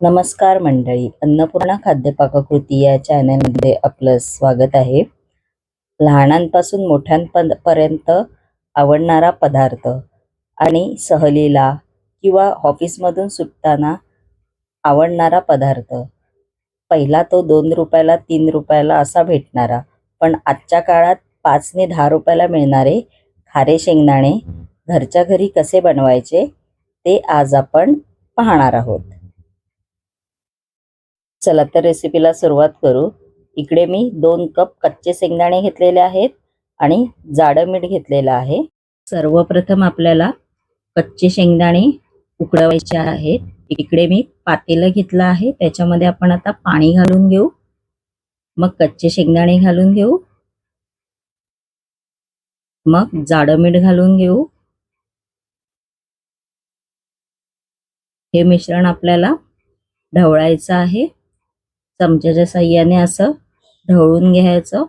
नमस्कार मंडळी अन्नपूर्णा खाद्यपाककृती या चॅनलमध्ये आपलं स्वागत आहे. लहानांपासून मोठ्यांपर्यंत आवडणारा पदार्थ आणि सहलीला किंवा ऑफिसमधून सुटताना आवडणारा पदार्थ. पहिला तो दोन रुपयाला तीन रुपयाला असा भेटणारा. पण आजच्या काळात पाचने दहा रुपयाला मिळणारे खारे शेंगदाणे घरच्या घरी कसे बनवायचे ते आज आपण पाहणार आहोत. चला तर रेसिपीला सुरुवात करू. इकडे मी दोन कप कच्चे शेंगदाणे घेतलेले आहेत आणि जाडं मीठ घेतलेलं आहे. सर्वप्रथम आपल्याला कच्चे शेंगदाणे उकडवायचे आहेत. इकडे मी पातेलं घेतलं आहे. त्याच्यामध्ये आपण आता पाणी घालून घेऊ. मग कच्चे शेंगदाणे घालून घेऊ. मग जाडं मीठ घालून घेऊ. हे मिश्रण आपल्याला ढवळायचं आहे. चमच्याच्या साह्याने असं ढवळून घ्यायचं.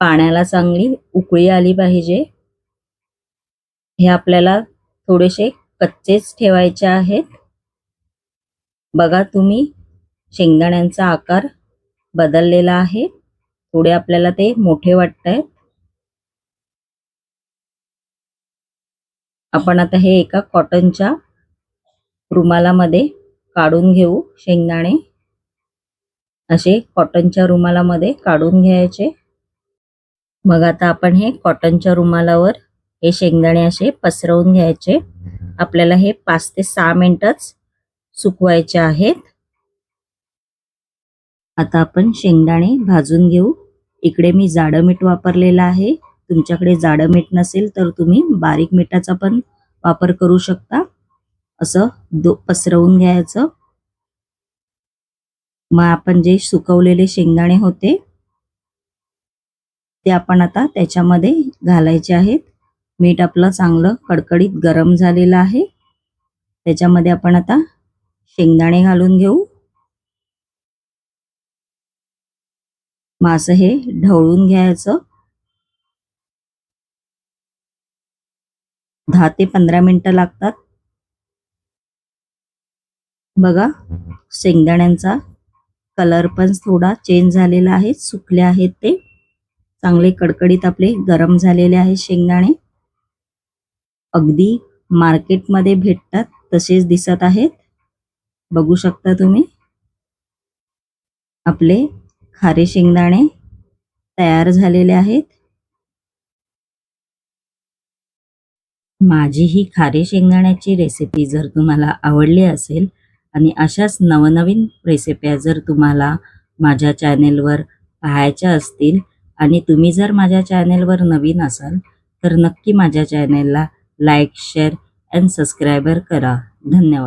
पाण्याला चांगली उकळी आली पाहिजे. हे आपल्याला थोडेसे कच्चेच ठेवायचे आहेत. बघा तुम्ही शेंगदाण्यांचा आकार बदललेला आहे. थोडे आपल्याला ते मोठे वाटत आहेत आपण आता हे एका कॉटनच्या रुमालामध्ये काढून घेऊ शेंगदाणे. असे कॉटनच्या रुमालामध्ये काढून घ्यायचे. मग आता आपण हे कॉटनच्या रुमालावर हे शेंगदाणे असे पसरवून घ्यायचे. आपल्याला हे पाच ते सहा मिनटच सुकवायचे आहेत. आता आपण शेंगदाणे भाजून घेऊ. इकडे मी जाडं मीठ वापरलेलं आहे. तुमच्याकडे जाडं मीठ नसेल तर तुम्ही बारीक मिठाचा पण वापर करू शकता. असं दो पसरवून घ्यायचं. मग आपण जे सुकवलेले शेंगदाणे होते ते आपण आता त्याच्यामध्ये घालायचे आहेत. मीठ आपलं चांगलं कडकडीत गरम झालेलं आहे. त्याच्यामध्ये आपण आता शेंगदाणे घालून घेऊ. मास हे ढवळून घ्यायचं. दहा ते पंधरा मिनिटं लागतात. बघा शेंगदाण्यांचा कलर पण थोडा चेंज झालेला आहे सुकले आहेत ते. चांगले कडकडीत आपले गरम झालेले आहेत शेंगदाणे. अगदी मार्केटमध्ये भेटतात तसेच दिसत आहेत. बघू शकता तुम्ही. आपले खारे शेंगदाणे तयार झालेले आहेत. माझी ही खारे शेंगदाण्याची रेसिपी जर तुम्हाला आवडली असेल आणि अशाच नवनवीन रेसिप्या जर तुम्हाला माझ्या चॅनेलवर पाहायच्या असतील आणि तुम्ही जर माझ्या चॅनेलवर नवीन असाल तर नक्की माझ्या चॅनेलला लाईक शेअर अँड सबस्क्रायबर करा. धन्यवाद.